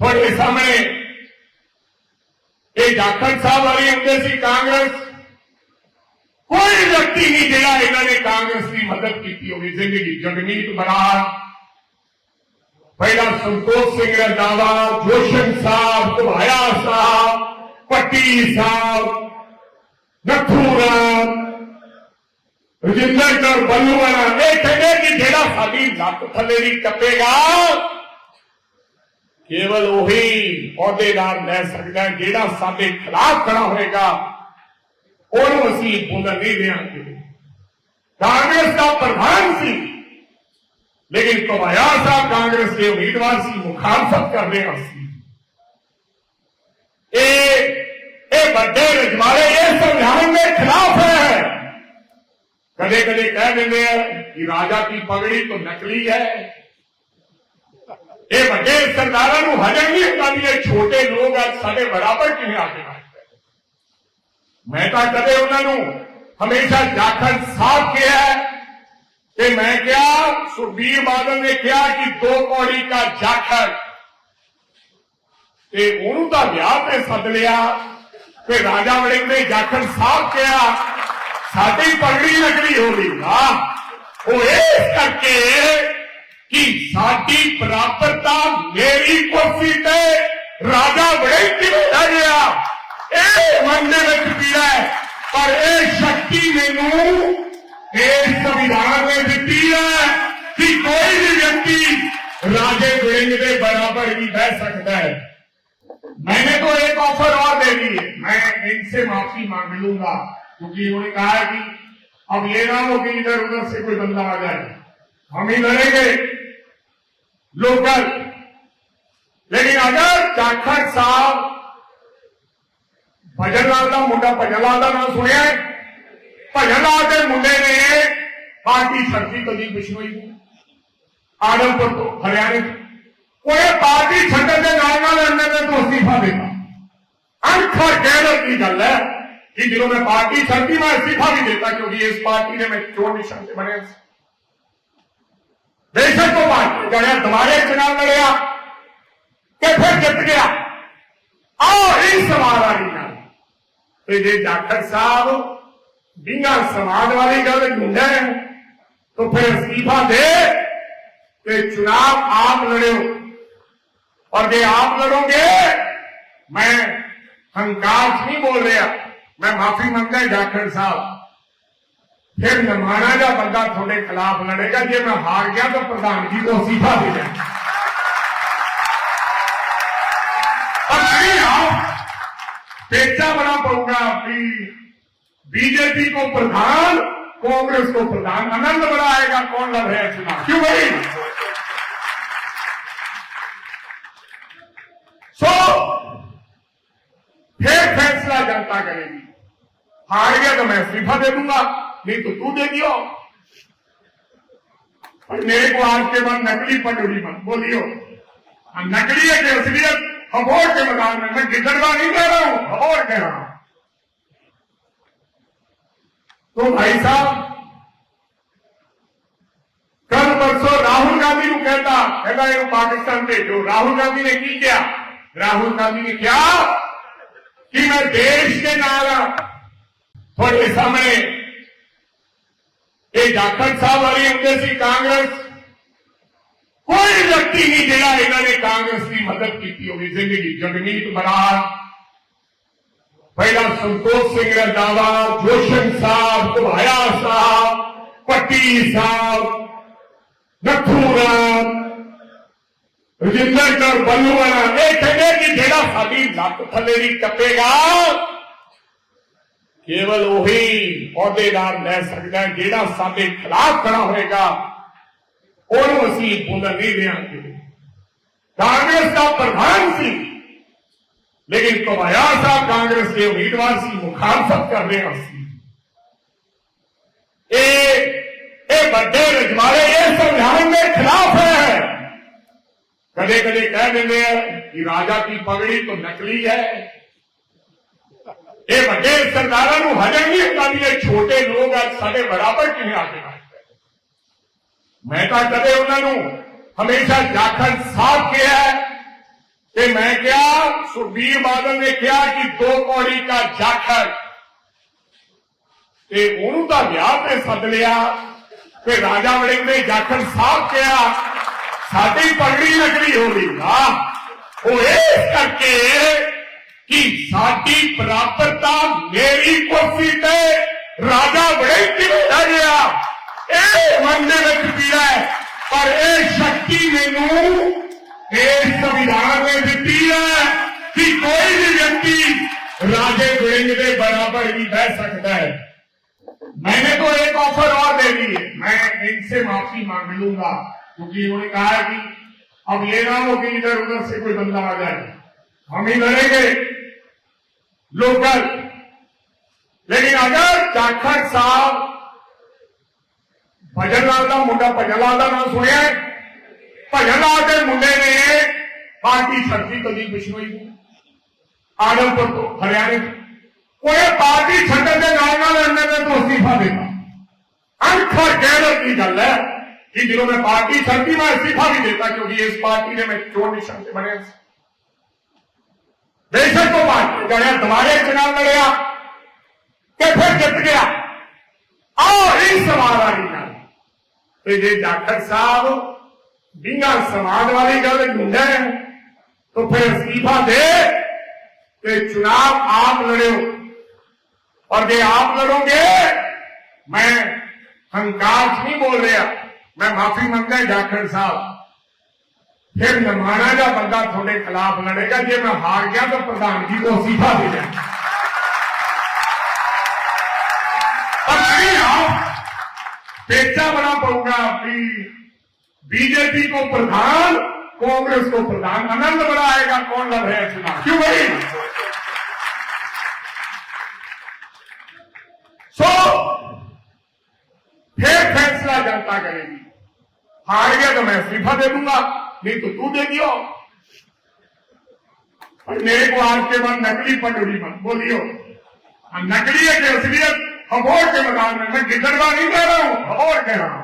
थोड़े समय ये झारखंड साहब वाली अंदर से कांग्रेस, कोई व्यक्ति नहीं जरा इन्होंने कांग्रेस की मदद की होगी ज़िंदगी जगमीत तो बरार पहला संतोष सिंह रंधावा, जोशन साहब घुमाया साहब, पट्टी साहब नथू राम रजिंदर कौर बलूवाला ये कहने की जेड़ा साली लक थले टपेगा। केवल वही अहदेदार सकता है जेड़ा साडे खिलाफ खड़ा होगा असी बोलन नहीं देंगे कांग्रेस का प्रधान सी। लेकिन कमाया साहब कांग्रेस के उम्मीदवार से, मुखालफत कर रहे बड़े रजवाले ये संविधान के खिलाफ है। कदे कदे कह देंगे कि राजा की पगड़ी तो नकली है। ਇਹ ਵੱਡੇ ਸਰਦਾਰਾਂ ਨੂੰ ਹਜਮ ਨਹੀਂ ਹੁੰਦਾ ਵੀ ਇਹ ਛੋਟੇ ਲੋਕ ਅੱਜ ਸਾਡੇ ਬਰਾਬਰ ਕਿਵੇਂ ਆ ਕੇ ਬੈਠਦੇ ਮੈਂ ਤਾਂ ਕਦੇ ਉਹਨਾਂ ਨੂੰ ਹਮੇਸ਼ਾ ਜਾਖੜ ਸਾਹਿਬ ਕਿਹਾ ਤੇ ਮੈਂ ਕਿਹਾ ਸੁਖਬੀਰ ਬਾਦਲ ਨੇ ਕਿਹਾ ਕਿ ਦੋ ਕੌੜੀ ਦਾ ਜਾਖੜ ਤੇ ਉਹਨੂੰ ਤਾਂ ਵਿਆਹ ਤੇ ਸੱਦ ਲਿਆ ਤੇ ਰਾਜਾ ਵੜਿੰਗ ਨੇ ਜਾਖੜ ਸਾਹਿਬ ਕਿਹਾ, ਸਾਡੀ ਪਗੜੀ ਨਕਲੀ ਹੋ ਗਈ। ਵਾਹ, ਉਹ ਇਸ ਕਰਕੇ कि साड़ी प्राप्तता मेरी कुर्सी से राजा बड़े बैठा गया। मन पीड़ा है, पर ए शक्ति मेनू संविधान ने दी है कि कोई भी व्यक्ति राजे बिंग के बराबर ही बह सकता है। मैंने तो एक ऑफ़र और दे दी मैं इनसे माफ़ी मांग लूँगा, क्योंकि उन्होंने कहा कि अब लेना हो कि इधर उधर से कोई बंदा आ जाए। हम ही लड़ेंगे। लोकल लेकिन अगर जाखड़ साहब ਭਜਨ ਲਾਲ ਦਾ ਮੁੰਡਾ ਭਜਨ ਲਾਲ ਦਾ ਨਾਮ ਸੁਣਿਆ ਹੈ? ਭਜਨ ਲਾਲ ਦੇ ਮੁੰਡੇ ਨੇ ਪਾਰਟੀ ਛੱਡੀ ਕਦੀ ਬਿਸ਼ਨੋਈ ਨੂੰ ਆਦਮਪੁਰ ਤੋਂ ਹਰਿਆਣੇ ਤੋਂ ਉਹ ਇਹ ਪਾਰਟੀ ਛੱਡਣ ਦੇ ਨਾਲ ਨਾਲ ਇਹਨਾਂ ਨੇ ਤੋਂ ਅਸਤੀਫਾ ਦਿੱਤਾ ਅਣਖਰ ਗੈਰਤ ਦੀ ਗੱਲ ਹੈ ਕਿ ਜਦੋਂ ਮੈਂ ਪਾਰਟੀ ਛੱਡੀ ਮੈਂ ਅਸਤੀਫਾ ਵੀ ਦਿੱਤਾ ਕਿਉਂਕਿ ਇਸ ਪਾਰਟੀ ਨੇ ਮੈਂ ਚੋਣ ਨਿਸ਼ਾਨ बेशक वो बात जड़े दोबारे चुनाव लड़िया कि फिर जित गया आओ ही समाजवादी नाल तो ये डॉक्टर साहब बिना समाज वाली गल ढूंढे तो फिर इस्तीफा दे कि चुनाव आप लड़ो और ये आप लड़ोगे मैं हंकार नहीं बोल रहा मैं माफी मांगता डॉक्टर साहब फिर नमाना का बंदा थोड़े खिलाफ लड़ेगा, जे मैं हार गया तो प्रधानगी को इस्तीफा दे देना। पेचा बना पड़ूँगा कि बीजेपी को प्रधान, कांग्रेस को प्रधान। आनंद बड़ा आएगा, कौन लड़ रहा है चुनाव? क्यों भाई? सो फिर फैसला जनता करेगी। हार गया तो मैं इस्तीफा दे दूँगा। नहीं तो तू दे दियो। और मेरे को आज के बाद नकली पटोरी मत बोलियो। नकली है कि असलियत? हम के बता में, मैं गिदड़वा नहीं कह रहा हूँ और कह रहा हूँ। तो भाई साहब, कल परसों राहुल गांधी को कहता कहता है पाकिस्तान में जो राहुल गांधी ने की क्या? राहुल गांधी ने क्या? कि मैं देश के नारा, थोड़े सामने ये जाखंड साहब वाली होंगे सी कांग्रेस। कोई व्यक्ति नहीं जरा इन्होंने कांग्रेस की मदद की होगी ज़िंदगी जगमीत बराल पहला संतोष सिंह रंधावा, जोशन साहब कुभाया साहब, पट्टी साहब नथू राम रजिंदर कौर बलूवरा ये की जेड़ा साली लत थले टपेगा। ਕੇਵਲ ਉਹੀ ਅਹੁਦੇਦਾਰ ਲੈ ਸਕਦਾ ਹੈ, ਜਿਹੜਾ ਸਾਡੇ ਖਿਲਾਫ ਖੜਾ ਹੋਏਗਾ ਉਹਨੂੰ ਅਸੀਂ ਬੁੰਦਰ ਨਹੀਂ ਦੇਵਾਂਗੇ ਕਾਂਗਰਸ ਦਾ ਪ੍ਰਧਾਨ ਸੀ ਲੇਕਿਨ ਕਮਾਇਆ ਸਾਹਿਬ ਕਾਂਗਰਸ ਦੇ ਉਮੀਦਵਾਰ ਸੀ ਮੁਖਾਲਫਤ ਕਰ ਰਿਹਾ ਸੀ ਇਹ ਇਹ ਵੱਡੇ ਰਜਵਾੜੇ ਇਹ ਸੰਵਿਧਾਨ ਦੇ ਖਿਲਾਫ ਹੈ ਕਦੇ ਕਦੇ ਕਹਿ ਦਿੰਦੇ ਆ ਕਿ ਰਾਜਾ ਕੀ ਪਗੜੀ तो ਨਕਲੀ ਹੈ ਇਹ ਵੱਡੇ ਸਰਦਾਰਾਂ ਨੂੰ ਹਜਮ ਨਹੀਂ ਹੁੰਦਾ ਵੀ ਇਹ ਛੋਟੇ ਲੋਕ ਅੱਜ ਸਾਡੇ ਬਰਾਬਰ ਕਿਵੇਂ ਆ ਕੇ ਮੈਂ ਤਾਂ ਕਦੇ ਉਹਨਾਂ ਨੂੰ ਹਮੇਸ਼ਾ ਜਾਖੜ ਸਾਹਿਬ ਕਿਹਾ ਤੇ ਮੈਂ ਕਿਹਾ, ਸੁਖਬੀਰ ਬਾਦਲ ਨੇ ਕਿਹਾ ਕਿ ਦੋ ਕੌੜੀ ਦਾ ਜਾਖੜ। ਤੇ ਉਹਨੂੰ ਤਾਂ ਵਿਆਹ ਤੇ ਸੱਦ ਲਿਆ, ਤੇ ਰਾਜਾ ਵੜਿੰਗ ਨੇ ਜਾਖੜ ਸਾਹਿਬ ਕਿਹਾ, ਸਾਡੀ ਪਗੜੀ ਨਕਲੀ ਹੋ ਗਈ। ਵਾਹ ਉਹ ਇਸ ਕਰਕੇ कि साडी प्राप्तता मेरी कुर्सी ते राजा बड़े किवें गया ਇਹ ਮੰਨੇ ਵਿੱਚ ਪੀੜਾ ਹੈ ਪਰ ਇਹ ਸ਼ਕਤੀ ਮੈਨੂੰ ਇਸ ਸੰਵਿਧਾਨ ਨੇ ਦਿੱਤੀ ਹੈ ਕਿ ਕੋਈ ਵੀ ਵਿਅਕਤੀ ਰਾਜੇ ਗੁਰਿੰਦ ही बह सकता है। मैंने तो एक ऑफ़र और दे दी है। मैं इनसे माफ़ी मांग लूँगा, क्योंकि उन्होंने कहा कि अब ये ना हो कि इधर उधर से कोई बंदा आ जाए। हम ही लड़ेंगे। लोकल लेकिन अगर जाखड़ साहब ਭਜਨ ਲਾਲ ਦਾ ਮੁੰਡਾ ਭਜਨ ਲਾਲ ਦਾ ਨਾਮ ਸੁਣਿਆ ਹੈ? ਭਜਨ ਲਾਲ ਦੇ ਮੁੰਡੇ ਨੇ ਪਾਰਟੀ ਛੱਡੀ ਕਦੀ ਬਿਸ਼ਨੋਈ ਨੂੰ ਆਦਮਪੁਰ ਤੋਂ ਹਰਿਆਣੇ ਤੋਂ ਉਹ ਪਾਰਟੀ ਛੱਡਣ ਦੇ ਨਾਲ ਨਾਲ ਇਹਨਾਂ ਨੇ ਤੋਂ ਅਸਤੀਫਾ ਦਿੱਤਾ ਅਨਖਰ ਗੈਰਤ ਦੀ ਗੱਲ ਹੈ ਕਿ ਜਦੋਂ ਮੈਂ ਪਾਰਟੀ ਛੱਡੀ ਮੈਂ ਅਸਤੀਫਾ ਵੀ ਦਿੱਤਾ ਕਿਉਂਕਿ ਇਸ ਪਾਰਟੀ ਨੇ ਮੈਂ ਚੋਣ ਨਿਸ਼ਾਨ ਤੇ ਬਣਿਆ ਸੀ ਬੇਸ਼ੱਕ ਉਹ ਜਾਣਿਆ ਦੁਬਾਰੇ ਚੁਣਾਵ ਲੜਿਆ ਤੇ ਫਿਰ ਜਿੱਤ ਗਿਆ। ਆਹ ਹੀ ਸਮਾਜਵਾਦੀ ਨਾਲ। ਤੇ ਜੇ ਡਾਕਟਰ ਸਾਹਿਬ ਬਿਨਾਂ ਸਮਾਜ ਵਾਲੀ ਗੱਲ ਹੁੰਦਾ ਤਾਂ ਫਿਰ ਅਸਤੀਫਾ ਦੇ ਤੇ ਚੁਣਾਵ ਆਪ ਲੜਿਓ। ਔਰ ਜੇ ਆਪ ਲੜੋਗੇ, ਮੈਂ हंकार ਨਹੀਂ ਬੋਲ ਰਿਹਾ। ਮੈਂ ਮਾਫ਼ੀ मांगता डॉक्टर ਸਾਹਿਬ। फिर नमाना का बंदा थोड़े खिलाफ लड़ेगा, जे मैं हार गया तो प्रधान जी को इस्तीफा दे नहीं पेचा बना पड़ूँगा कि बीजेपी को प्रधान, कांग्रेस को प्रधान। आनंद बड़ा आएगा, कौन लड़ रहे चुनाव क्यों भाई? सो फिर फैसला जनता करेगी। हार गया तो मैं इस्तीफा दे दूँगा। नहीं तो तू दे दियो। मेरे को आज के बाद नकली पटोरी मत बोलियो। नकली है कि असलियत खबोर के मैदान में मैं गिदड़वा नहीं कह रहा हूँ खबोर कह रहा हूँ।